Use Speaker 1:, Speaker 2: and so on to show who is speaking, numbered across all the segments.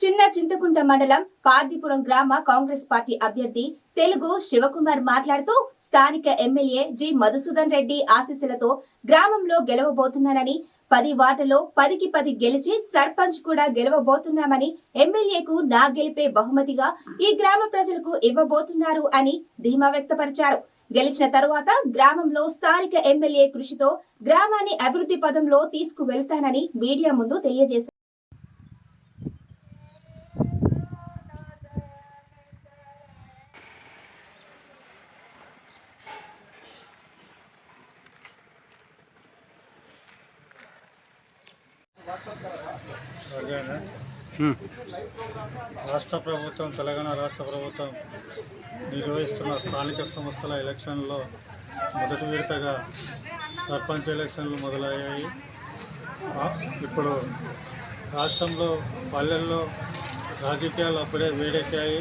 Speaker 1: చిన్న చింతకుంట మండలం పార్దిపురం గ్రామ కాంగ్రెస్ పార్టీ అభ్యర్థి తెలుగు శివకుమార్ మాట్లాడుతూ స్థానిక ఎమ్మెల్యే జి మధుసూదన్ రెడ్డి ఆశీస్సులతో గ్రామంలో గెలవబోతున్నానని పది వార్డులో పదికి పది గెలిచి సర్పంచ్ కూడా గెలవబోతున్నామని ఎమ్మెల్యేకు నా గెలిపే బహుమతిగా ఈ గ్రామ ప్రజలకు ఇవ్వబోతున్నారు అని ధీమా వ్యక్తపరిచారు. గెలిచిన తరువాత గ్రామంలో స్థానిక ఎమ్మెల్యే కృషితో గ్రామాన్ని అభివృద్ధి పదంలో తీసుకువెళ్తానని మీడియా ముందు తెలియజేశారు.
Speaker 2: రాష్ట్ర ప్రభుత్వం తెలంగాణ రాష్ట్ర ప్రభుత్వం నిర్వహిస్తున్న స్థానిక సంస్థల ఎలక్షన్లో మొదటి విడతగా సర్పంచ్ ఎలక్షన్లు మొదలయ్యాయి. ఇప్పుడు రాష్ట్రంలో పల్లెల్లో రాజకీయాలు అప్పుడే వేడెక్కాయి.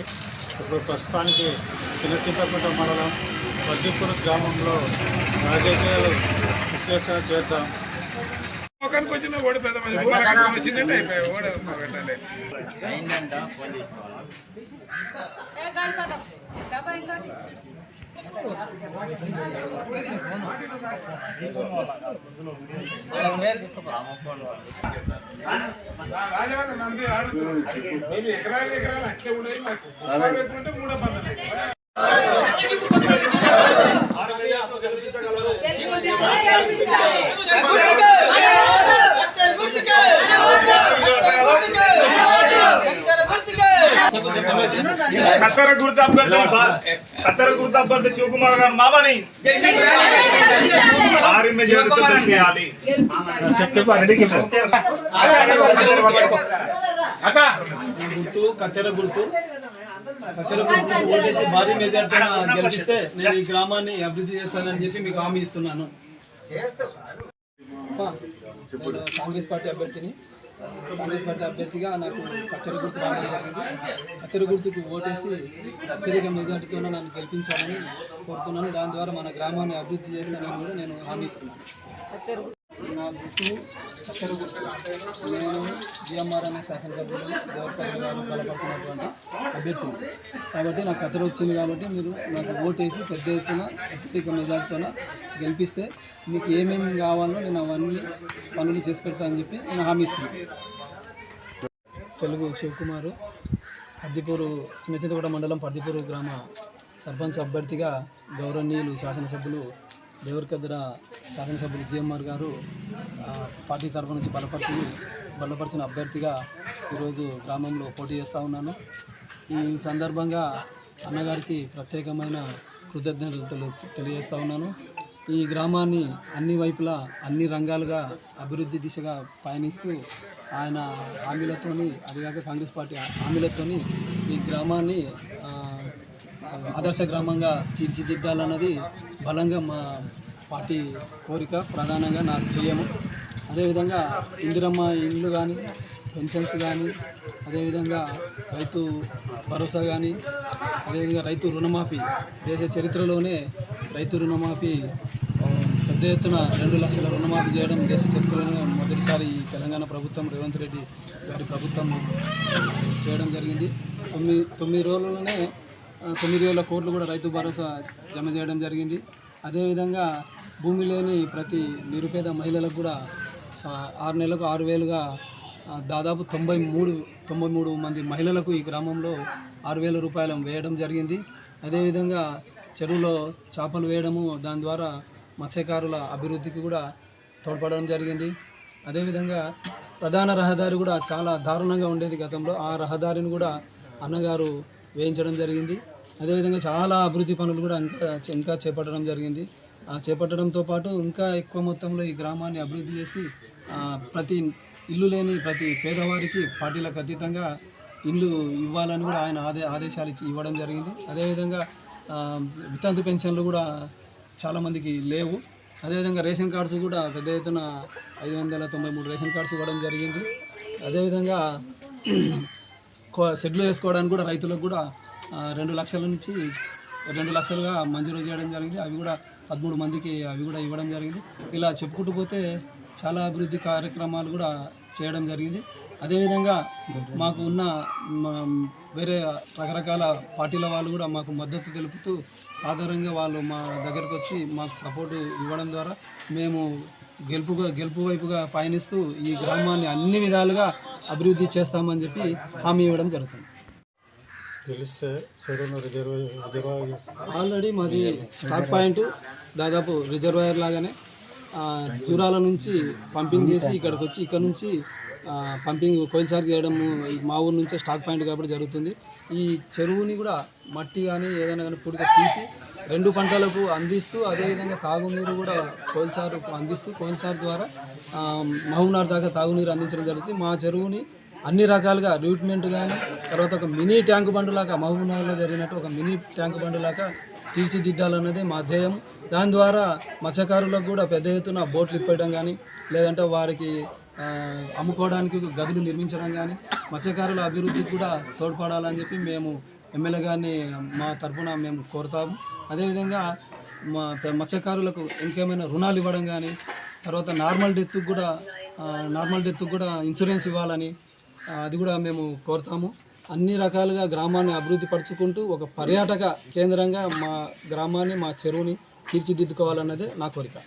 Speaker 2: ఇప్పుడు ప్రస్తుతానికి చిన్న చింతకుంట మండలం పద్దిపూర్ గ్రామంలో రాజకీయాలు విశ్లేషణ చేద్దాం.
Speaker 3: ముఖానికి వచ్చిన ఓడి పెద్ద వచ్చిందంటే అయిపోయి ఓడి పెట్టండి రాజవాడ నంది ఆడుతుంది ఎకరాలు ఎకరాలు అట్లే నాకు పెట్టుకుంటే మూడో పద్ధతి
Speaker 4: కత్తెర గుర్తు అభ్యర్థి కత్తెర గుర్తు అభ్యర్థి శివకుమార్ గారు మామని. భారీ మెజారిటీతో చేయాలి.
Speaker 5: గుర్తు కత్తెర గుర్తు. కత్తెర గుర్తు ఓటేసి భారీ మెజార్టీతో గెలిపిస్తే నేను ఈ గ్రామాన్ని అభివృద్ధి చేస్తానని చెప్పి మీకు హామీ ఇస్తున్నాను. నేను కాంగ్రెస్ పార్టీ అభ్యర్థిని కాంగ్రెస్ పార్టీ అభ్యర్థిగా నాకు కత్తెర గుర్తు రావడం జరిగింది. కత్తెర గుర్తుకు ఓటేసి అత్యధిక మెజార్టీతో నన్ను గెలిపించాలని కోరుతున్నాను. దాని ద్వారా మన గ్రామాన్ని అభివృద్ధి చేస్తానని కూడా నేను హామీ ఇస్తున్నాను. నా గుర్తు కత్తెర గుర్తు నేను జిఎంఆర్ అనే శాసనసభ్యులు దేవరపల్లి గారు బలపరిచినటువంటి అభ్యర్థులు కాబట్టి నాకు కథలు వచ్చింది కాబట్టి మీరు నాకు ఓటేసి పెద్ద ఎత్తున అత్యధిక మెజార్టీతో గెలిపిస్తే మీకు ఏమేమి కావాలో నేను అవన్నీ పనులు చేసి పెడతానని చెప్పి నేను హామీ ఇస్తున్నాను. తెలుగు శివకుమారు పర్దిపూరు చిన్న చింతగూడ మండలం పర్దిపూరు గ్రామ సర్పంచ్ అభ్యర్థిగా గౌరవనీయులు శాసనసభ్యులు దేవరకద్ర శాసనసభ్యులు జిఎంఆర్ గారు పార్టీ తరఫు నుంచి బలపరిచి బలపరిచిన అభ్యర్థిగా ఈరోజు గ్రామంలో పోటీ చేస్తూ ఉన్నాను. ఈ సందర్భంగా అన్నగారికి ప్రత్యేకమైన కృతజ్ఞతలు తెలియజేస్తూ ఉన్నాను. ఈ గ్రామాన్ని అన్ని వైపులా అన్ని రంగాలుగా అభివృద్ధి దిశగా పయనిస్తూ ఆయన హామీలతోని అదిగాక కాంగ్రెస్ పార్టీ హామీలతోని ఈ గ్రామాన్ని ఆదర్శ గ్రామంగా తీర్చిదిద్దాలన్నది బలంగా మా పార్టీ కోరిక ప్రధానంగా నా ధ్యేయము. అదేవిధంగా ఇందిరమ్మ ఇండ్లు కానీ పెన్షన్స్ కానీ అదేవిధంగా రైతు భరోసా కానీ అదేవిధంగా రైతు రుణమాఫీ. దేశ చరిత్రలోనే రైతు రుణమాఫీ పెద్ద ఎత్తున రెండు లక్షల రుణమాఫీ చేయడం దేశ చరిత్రలోనే మొదటిసారి ఈ తెలంగాణ ప్రభుత్వం రేవంత్ రెడ్డి గారి ప్రభుత్వం చేయడం జరిగింది. తొమ్మిది తొమ్మిది రోజుల్లోనే తొమ్మిది వేల కోట్లు కూడా రైతు భరోసా జమ చేయడం జరిగింది. అదేవిధంగా భూమి లేని ప్రతి నిరుపేద మహిళలకు కూడా ఆరు నెలలకు ఆరు వేలుగా దాదాపు తొంభై మూడు తొంభై మూడు మంది మహిళలకు ఈ గ్రామంలో ఆరు వేల రూపాయలు వేయడం జరిగింది. అదేవిధంగా చెరువులో చేపలు వేయడము దాని ద్వారా మత్స్యకారుల అభివృద్ధికి కూడా తోడ్పడడం జరిగింది. అదేవిధంగా ప్రధాన రహదారి కూడా చాలా దారుణంగా ఉండేది గతంలో. ఆ రహదారిని కూడా అన్నగారు వేయించడం జరిగింది. అదేవిధంగా చాలా అభివృద్ధి పనులు కూడా ఇంకా ఇంకా చేపట్టడం జరిగింది. ఆ చేపట్టడంతో పాటు ఇంకా ఎక్కువ మొత్తంలో ఈ గ్రామాన్ని అభివృద్ధి చేసి ప్రతి ఇల్లు లేని ప్రతి పేదవారికి పార్టీలకు అతీతంగా ఇల్లు ఇవ్వాలని కూడా ఆయన ఆదే ఆదేశాలు ఇచ్చి ఇవ్వడం జరిగింది. అదేవిధంగా వితంతు పెన్షన్లు కూడా చాలామందికి లేవు. అదేవిధంగా రేషన్ కార్డ్స్ కూడా పెద్ద ఎత్తున ఐదు వందల తొంభై మూడు రేషన్ కార్డ్స్ ఇవ్వడం జరిగింది. అదేవిధంగా కో- షెడ్లు వేసుకోవడానికి కూడా రైతులకు కూడా రెండు లక్షల నుంచి రెండు లక్షలుగా మంజూరు చేయడం జరిగింది. అవి కూడా పదమూడు మందికి అవి కూడా ఇవ్వడం జరిగింది. ఇలా చెప్పుకుంటూ పోతే చాలా అభివృద్ధి కార్యక్రమాలు కూడా చేయడం జరిగింది. అదేవిధంగా మాకు ఉన్న వేరే రకరకాల పార్టీల వాళ్ళు కూడా మాకు మద్దతు తెలుపుతూ సాధారణంగా వాళ్ళు మా దగ్గరకు వచ్చి మాకు సపోర్ట్ ఇవ్వడం ద్వారా మేము గెలుపుగా గెలుపు వైపుగా పయనిస్తూ ఈ గ్రామాన్ని అన్ని విధాలుగా అభివృద్ధి చేస్తామని చెప్పి హామీ ఇవ్వడం జరుగుతుంది. ఆల్రెడీ మాది స్టాక్ పాయింట్ దాదాపు రిజర్వాయర్ లాగానే జూరాల నుంచి పంపింగ్ చేసి ఇక్కడికి వచ్చి ఇక్కడ నుంచి పంపింగ్ కోయిల్సార్ చేయడము ఈ మా ఊరు నుంచే స్టాక్ పాయింట్ కాబట్టి జరుగుతుంది. ఈ చెరువుని కూడా మట్టి కానీ ఏదైనా కానీ పూర్తిగా తీసి రెండు పంటలకు అందిస్తూ అదేవిధంగా తాగునీరు కూడా కోయిల్సార్ అందిస్తూ కోయిల్సార్ ద్వారా ఆ, మహబూబ్నగర్ దాకా తాగునీరు అందించడం జరుగుతుంది. మా చెరువుని అన్ని రకాలుగా రూట్మెంట్ కానీ తర్వాత ఒక మినీ ట్యాంక్ బండ్ లాగా మహబూబ్నగర్లో జరిగినట్టు ఒక మినీ ట్యాంక్ బండ్ లాగా తీర్చిదిద్దాలన్నదే మా ధ్యేయం. దాని ద్వారా మత్స్యకారులకు కూడా పెద్ద ఎత్తున బోట్లు ఇప్పడం కానీ లేదంటే వారికి అమ్ముకోవడానికి గదులు నిర్మించడం కానీ మత్స్యకారుల అభివృద్ధికి కూడా తోడ్పడాలని చెప్పి మేము ఎమ్మెల్యే గారిని మా తరఫున మేము కోరుతాము. అదేవిధంగా మా మత్స్యకారులకు ఇంకేమైనా రుణాలు ఇవ్వడం కానీ తర్వాత నార్మల్ డెత్కి కూడా నార్మల్ డెత్కి కూడా ఇన్సూరెన్స్ ఇవ్వాలని అది కూడా మేము కోరుతాము. అన్ని రకాలుగా గ్రామాన్ని అభివృద్ధి పరుచుకుంటూ ఒక పర్యాటక కేంద్రంగా మా గ్రామాన్ని మా చెరువుని తీర్చిదిద్దుకోవాలన్నదే నా కోరిక.